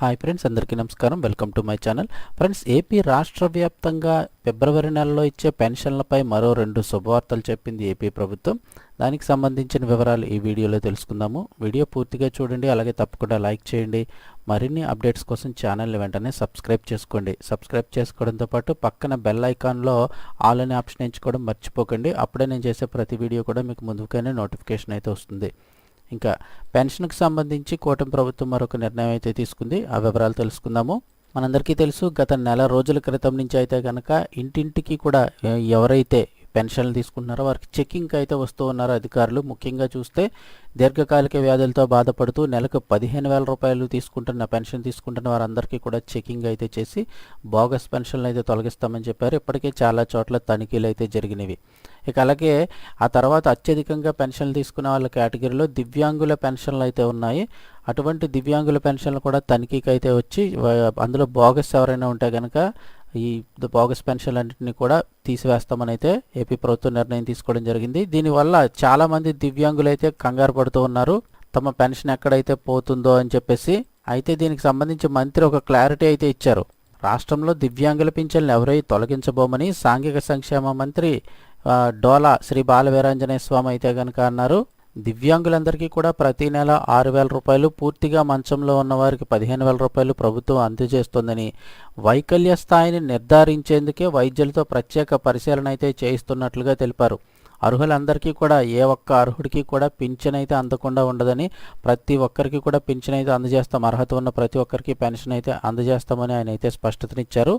Hi friends అందరికీ నమస్కారం. Welcome to my channel friends AP రాష్ట్ర వ్యాప్తంగా ఫిబ్రవరి నెలలో ఇచ్చే పెన్షన్లపై మరో రెండు శుభవార్తలు చెప్పింది ఏపీ ప్రభుత్వం. దానికి సంబంధించిన వివరాలు ఈ వీడియోలో తెలుసుకుందాము. వీడియో పూర్తిగా చూడండి అలాగే తప్పకుండా లైక్ చేయండి. మరిన్ని అప్డేట్స్ కోసం ఛానల్ని వెంటనే సబ్స్క్రైబ్ చేసుకోండి. సబ్స్క్రైబ్ చేసుకోవడంతో పాటు పక్కన బెల్ ఐకాన్లో ఆల్ అనే ఆప్షన్ ఎంచుకోవడం మర్చిపోకండి. అప్పుడే నేను చేసే ప్రతి వీడియో కూడా మీకు ముందుగానే నోటిఫికేషన్ అయితే వస్తుంది. ఇంకా పెన్షన్కు సంబంధించి కూటమి ప్రభుత్వం మరొక నిర్ణయం అయితే తీసుకుంది. ఆ వివరాలు తెలుసుకుందాము. మనందరికీ తెలుసు గత నెల రోజుల క్రితం నుంచి అయితే కనుక ఇంటింటికి కూడా ఎవరైతే పెన్షన్లు తీసుకుంటున్నారో? వారికి చెక్కింగ్కి అయితే వస్తూ ఉన్నారు అధికారులు. ముఖ్యంగా చూస్తే దీర్ఘకాలిక వ్యాధులతో బాధపడుతూ నెలకు పదిహేను వేల రూపాయలు తీసుకుంటున్న పెన్షన్ తీసుకుంటున్న వారందరికీ కూడా చెకింగ్ అయితే చేసి బోగస్ పెన్షన్లు అయితే తొలగిస్తామని చెప్పారు. ఇప్పటికే చాలా చోట్ల తనిఖీలు అయితే జరిగినవి. ఇక అలాగే ఆ తర్వాత అత్యధికంగా పెన్షన్లు తీసుకున్న వాళ్ళ కేటగిరీలో దివ్యాంగుల పెన్షన్లు అయితే ఉన్నాయి. అటువంటి దివ్యాంగుల పెన్షన్లు కూడా తనిఖీకి అయితే వచ్చి అందులో బోగస్ ఎవరైనా ఉంటే కనుక ఈ బోగస్ పెన్షన్ అన్నింటినీ కూడా తీసివేస్తామని అయితే ఏపీ ప్రభుత్వం నిర్ణయం తీసుకోవడం జరిగింది. దీనివల్ల చాలా మంది దివ్యాంగులు అయితే కంగారు పడుతూ ఉన్నారు. తమ పెన్షన్ ఎక్కడైతే పోతుందో అని చెప్పేసి అయితే దీనికి సంబంధించి మంత్రి ఒక క్లారిటీ అయితే ఇచ్చారు. రాష్ట్రంలో దివ్యాంగుల పింఛన్లు ఎవరై తొలగించబోమని సాంఘిక సంక్షేమ మంత్రి డోలా శ్రీ బాలవీరాంజనేయ స్వామి అయితే కనుక అన్నారు. దివ్యాంగులందరికీ కూడా ప్రతి నెల ఆరు వేల రూపాయలు పూర్తిగా మంచంలో ఉన్నవారికి పదిహేను వేల రూపాయలు ప్రభుత్వం అందజేస్తోందని వైకల్య స్థాయిని నిర్ధారించేందుకే వైద్యులతో ప్రత్యేక పరిశీలన అయితే చేయిస్తున్నట్లుగా తెలిపారు. అర్హులందరికీ కూడా ఏ ఒక్క అర్హుడికి కూడా పింఛన్ అయితే అందకుండా ఉండదని ప్రతి ఒక్కరికి కూడా పింఛన్ అయితే అందజేస్తాం అర్హత ఉన్న ప్రతి ఒక్కరికి పెన్షన్ అయితే అందజేస్తామని ఆయన అయితే స్పష్టతనిచ్చారు.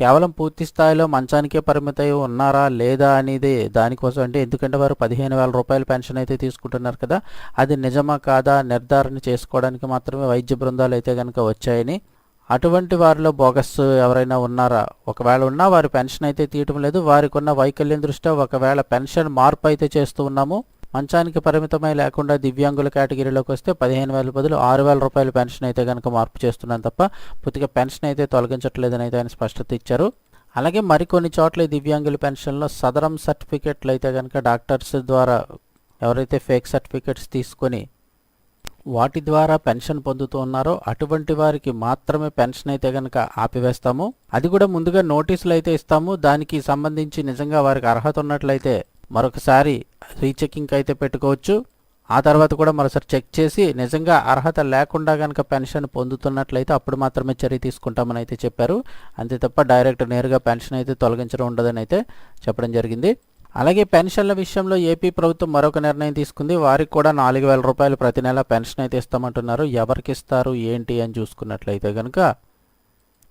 కేవలం పూర్తి స్థాయిలో మంచానికే పరిమితై ఉన్నారా లేదా అనేది దానికోసం అంటే ఎందుకంటే వారు పదిహేను వేల రూపాయల పెన్షన్ అయితే తీసుకుంటున్నారు కదా అది నిజమా కాదా నిర్ధారణ చేసుకోవడానికి మాత్రమే వైద్య బృందాలు అయితే కనుక వచ్చాయని. అటువంటి వారిలో బోగస్ ఎవరైనా ఉన్నారా? ఒకవేళ ఉన్నా వారి పెన్షన్ అయితే తీయటం లేదు. వారికి ఉన్న వైకల్యం దృష్ట్యా ఒకవేళ పెన్షన్ మార్పు అయితే చేస్తూ ఉన్నాము. మంచానికి పరిమితమై లేకుండా దివ్యాంగుల కేటగిరీలోకి వస్తే పదిహేను వేల బదులు ఆరు వేల రూపాయల పెన్షన్ అయితే కనుక మార్పు చేస్తున్నాను తప్ప పూర్తిగా పెన్షన్ అయితే తొలగించట్లేదని అయితే ఆయన స్పష్టత ఇచ్చారు. అలాగే మరికొన్ని చోట్ల దివ్యాంగుల పెన్షన్లో సదరం సర్టిఫికెట్లు అయితే కనుక డాక్టర్స్ ద్వారా ఎవరైతే ఫేక్ సర్టిఫికెట్స్ తీసుకొని వాటి ద్వారా పెన్షన్ పొందుతూ ఉన్నారో అటువంటి వారికి మాత్రమే పెన్షన్ అయితే కనుక ఆపివేస్తాము. అది కూడా ముందుగా నోటీసులు అయితే ఇస్తాము. దానికి సంబంధించి నిజంగా వారికి అర్హత ఉన్నట్లయితే మరొకసారి రీచెకింగ్ అయితే పెట్టుకోవచ్చు. ఆ తర్వాత కూడా మరోసారి చెక్ చేసి నిజంగా అర్హత లేకుండా కనుక పెన్షన్ పొందుతున్నట్లయితే అప్పుడు మాత్రమే చర్య తీసుకుంటామని అయితే చెప్పారు. అంతే తప్ప డైరెక్ట్ నేరుగా పెన్షన్ అయితే తొలగించడం ఉండదని అయితే చెప్పడం జరిగింది. అలాగే పెన్షన్ల విషయంలో ఏపీ ప్రభుత్వం మరొక నిర్ణయం తీసుకుంది. వారికి కూడా నాలుగు వేల రూపాయలు ప్రతి నెల పెన్షన్ అయితే ఇస్తామంటున్నారు. ఎవరికి ఇస్తారు? ఏంటి? అని చూసుకున్నట్లయితే కనుక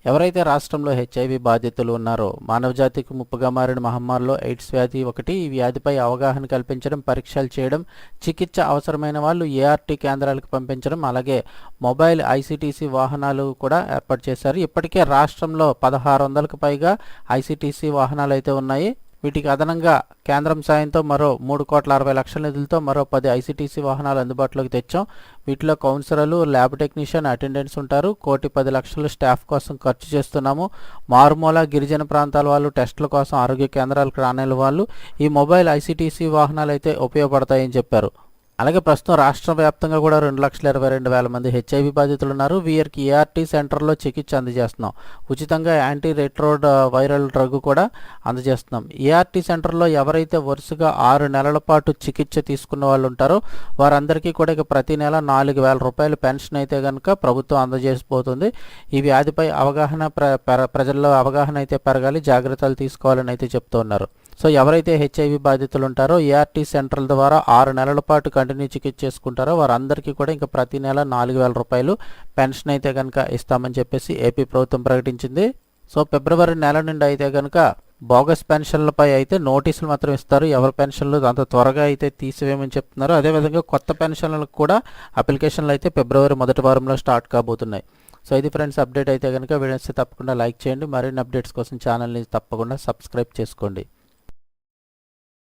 ఎవరైతే రాష్ట్రంలో హెచ్ఐవి బాధితులు ఉన్నారో మానవజాతికి ముప్పుగా మారిన మహమ్మారిలో ఎయిడ్స్ వ్యాధి ఒకటి ఈ వ్యాధిపై అవగాహన కల్పించడం పరీక్షలు చేయడం చికిత్స అవసరమైన వాళ్ళు ఏఆర్టీ కేంద్రాలకు పంపించడం అలాగే మొబైల్ ఐసీటీసీ వాహనాలు కూడా ఏర్పాటు చేశారు. ఇప్పటికే రాష్ట్రంలో పదహారు వందలకు పైగా ఐసీటీసీ వాహనాలు అయితే ఉన్నాయి. వీటికి అదనంగా కేంద్రం సాయంతో మరో మూడు కోట్ల అరవై లక్షల నిధులతో మరో పది ఐసీటీసీ వాహనాలు అందుబాటులోకి తెచ్చాం. వీటిలో కౌన్సిలర్లు ల్యాబ్ టెక్నీషియన్ అటెండెంట్స్ ఉంటారు. కోటి పది లక్షలు స్టాఫ్ కోసం ఖర్చు చేస్తున్నాము. మారుమూల గిరిజన ప్రాంతాల వాళ్ళు టెస్టుల కోసం ఆరోగ్య కేంద్రాలకు రానేల వాళ్ళు ఈ మొబైల్ ఐసీటీసీ వాహనాలు అయితే ఉపయోగపడతాయని చెప్పారు. అలాగే ప్రస్తుతం రాష్ట్ర వ్యాప్తంగా కూడా రెండు లక్షల ఇరవై రెండు వేల మంది హెచ్ఐవి బాధితులు ఉన్నారు వీరికి ఏఆర్టీ సెంటర్లో చికిత్స అందజేస్తున్నాం. ఉచితంగా యాంటీ రెట్రోడ్ వైరల్ డ్రగ్ కూడా అందజేస్తున్నాం. ఏఆర్టీ సెంటర్లో ఎవరైతే వరుసగా ఆరు నెలల పాటు చికిత్స తీసుకున్న వాళ్ళు ఉంటారో వారందరికీ కూడా ఇక ప్రతి నెల నాలుగు వేల రూపాయలు పెన్షన్ అయితే కనుక ప్రభుత్వం అందజేసిపోతుంది. ఈ వ్యాధిపై అవగాహన ప్ర పెర- ప్రజల్లో అవగాహన అయితే పెరగాలి జాగ్రత్తలు తీసుకోవాలని అయితే చెప్తూ ఉన్నారు సో ఎవరైతే హెచ్ఐవి బాధితులు ఉంటారో ఏఆర్టీ సెంటర్ల ద్వారా ఆరు నెలల పాటు కంటిన్యూ చికిత్స చేసుకుంటారో వారందరికీ కూడా ఇంకా ప్రతి నెల నాలుగు వేల రూపాయలు పెన్షన్ అయితే కనుక ఇస్తామని చెప్పేసి ఏపీ ప్రభుత్వం ప్రకటించింది. సో ఫిబ్రవరి నెల నుండి అయితే కనుక బోగస్ పెన్షన్లపై అయితే నోటీసులు మాత్రం ఇస్తారు. ఎవరి పెన్షన్లు అంత త్వరగా అయితే తీసివేయమని చెప్తున్నారు. అదేవిధంగా కొత్త పెన్షన్లకు కూడా అప్లికేషన్లు అయితే ఫిబ్రవరి మొదటి వారంలో స్టార్ట్ కాబోతున్నాయి. సో ఇది ఫ్రెండ్స్ అప్డేట్ అయితే కనుక వీడియోస్ తప్పకుండా లైక్ చేయండి. మరిన్ని అప్డేట్స్ కోసం ఛానల్ని తప్పకుండా సబ్స్క్రైబ్ చేసుకోండి.